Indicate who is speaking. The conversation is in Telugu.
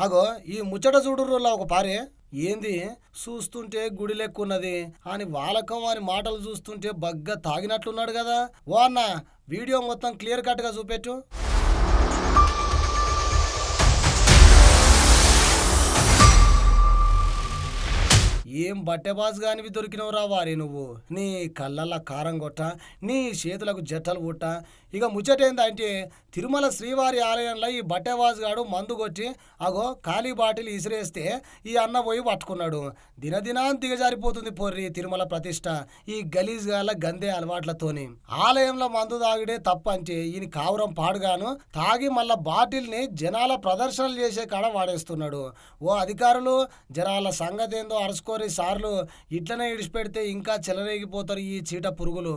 Speaker 1: అగో ఈ ముచ్చట చూడుర్రులా ఒక పారే? ఏంది? చూస్తుంటే గుడి లెక్కున్నది. అని వాలకం అని మాటలు చూస్తుంటే బగ్గ తాగినట్లున్నాడు కదా ఓ అన్న వీడియో మొత్తం క్లియర్ కట్గా చూపెట్టు. ఏం బట్టెబాజ్ కానివి దొరికినవురా వారి నువ్వు? నీ కళ్ళల్లో కారం కొట్ట నీ చేతులకు జట్టలు కొట్ట ఇక ముచ్చటేందంటే తిరుమల శ్రీవారి ఆలయంలో ఈ బట్టెబాజ్ గాడు మందుకొచ్చి అగో ఖాళీ బాటిల్ ఇసిరేస్తే ఈ అన్న పోయి పట్టుకున్నాడు. దినదినాన్ దిగజారిపోతుంది పొర్రి తిరుమల ప్రతిష్ట ఈ గలీజ్ గాల గందే అలవాట్లతోని. ఆలయంలో మందు తాగిడే తప్పంచి ఈయన కావురం పాడుగాను తాగి మళ్ళా బాటిల్ని జనాల ప్రదర్శనలు చేసే కాడ వాడేస్తున్నాడు. ఓ అధికారులు జనాల సంగతి ఏందో అరుచుకోరి సార్లు ఇట్లనే ఇడిచిపెడితే ఇంకా చెలరేగిపోతారు ఈ చీట పురుగులు.